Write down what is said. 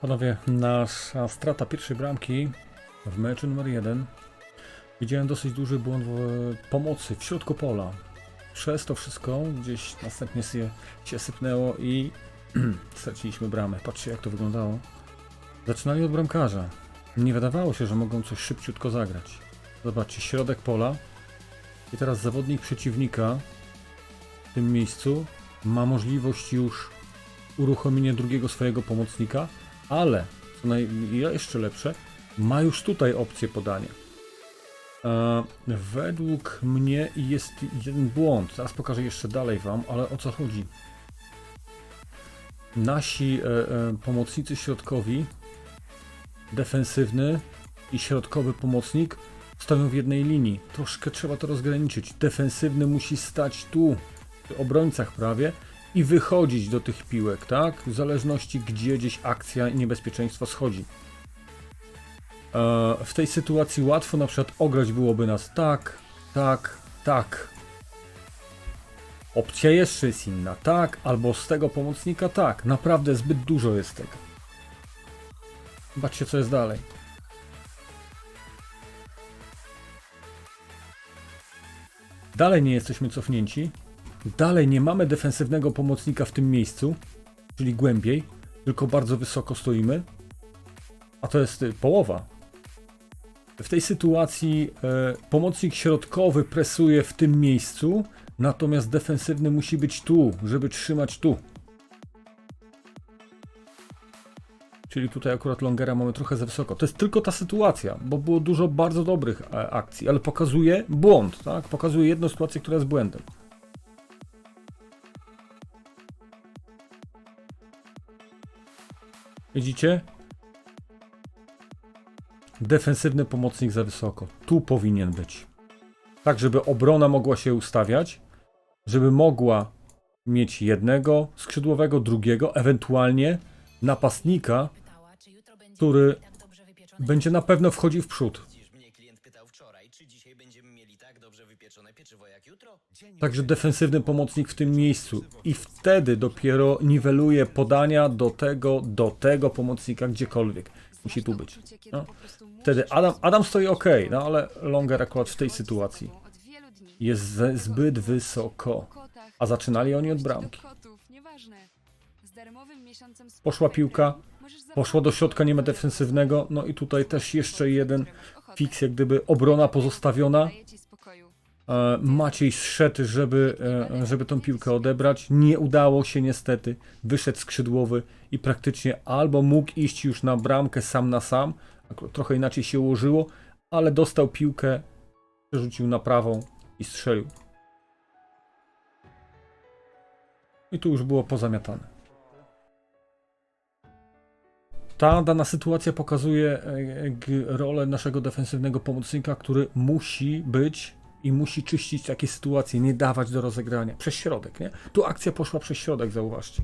Panowie, nasza strata pierwszej bramki w meczu numer jeden. Widziałem dosyć duży błąd w pomocy w środku pola. Przez to wszystko gdzieś następnie się, się sypnęło i straciliśmy bramę. Patrzcie jak to wyglądało. Zaczynali od bramkarza. Nie wydawało się, że mogą coś szybciutko zagrać. Zobaczcie, środek pola. I teraz zawodnik przeciwnika w tym miejscu ma możliwość już uruchomienia drugiego swojego pomocnika, ale co jeszcze lepsze, ma już tutaj opcję podania. E, według mnie jest jeden błąd. Zaraz pokażę jeszcze dalej Wam, ale o co chodzi? Nasi e, e, pomocnicy środkowi, defensywny i środkowy pomocnik stoją w jednej linii. Troszkę trzeba to rozgraniczyć. Defensywny musi stać tu, w obrońcach prawie, i wychodzić do tych piłek, tak? W zależności gdzie gdzieś akcja i niebezpieczeństwo schodzi. E, w tej sytuacji łatwo na przykład ograć byłoby nas tak, tak, tak. Opcja jeszcze jest inna, tak, albo z tego pomocnika tak. Naprawdę zbyt dużo jest tego. Zobaczcie co jest dalej. Dalej nie jesteśmy cofnięci. Dalej nie mamy defensywnego pomocnika w tym miejscu, czyli głębiej, tylko bardzo wysoko stoimy. A to jest y, połowa. W tej sytuacji e, pomocnik środkowy presuje w tym miejscu, natomiast defensywny musi być tu, żeby trzymać tu. Czyli tutaj akurat Longera mamy trochę za wysoko. To jest tylko ta sytuacja, bo było dużo bardzo dobrych akcji, ale pokazuje błąd, tak? Pokazuje jedną sytuację, która jest błędem. Widzicie? Defensywny pomocnik za wysoko. Tu powinien być. Tak, żeby obrona mogła się ustawiać, żeby mogła mieć jednego skrzydłowego, drugiego, ewentualnie napastnika, który będzie na pewno wchodził w przód. Wczoraj, czy dzisiaj będziemy mieli tak dobrze wypieczone pieczywo jak jutro? Także defensywny pomocnik w tym miejscu. I wtedy dopiero niweluje podania do tego, do tego pomocnika gdziekolwiek. Musi tu być. No. Wtedy Adam, Adam stoi ok, no ale Longer akurat w tej sytuacji jest ze- zbyt wysoko. A zaczynali oni od bramki. Poszła piłka, Poszło do środka, nie ma defensywnego. No i tutaj też jeszcze jeden fix, jak gdyby obrona pozostawiona. E, Maciej zszedł, żeby, e, żeby tą piłkę odebrać. Nie udało się niestety. Wyszedł skrzydłowy i praktycznie albo mógł iść już na bramkę sam na sam. Trochę inaczej się ułożyło, ale dostał piłkę, przerzucił na prawą i strzelił. I tu już było pozamiatane. Ta dana sytuacja pokazuje e, rolę naszego defensywnego pomocnika, który musi być i musi czyścić takie sytuacje, nie dawać do rozegrania. Przez środek, nie? Tu akcja poszła przez środek, zauważcie.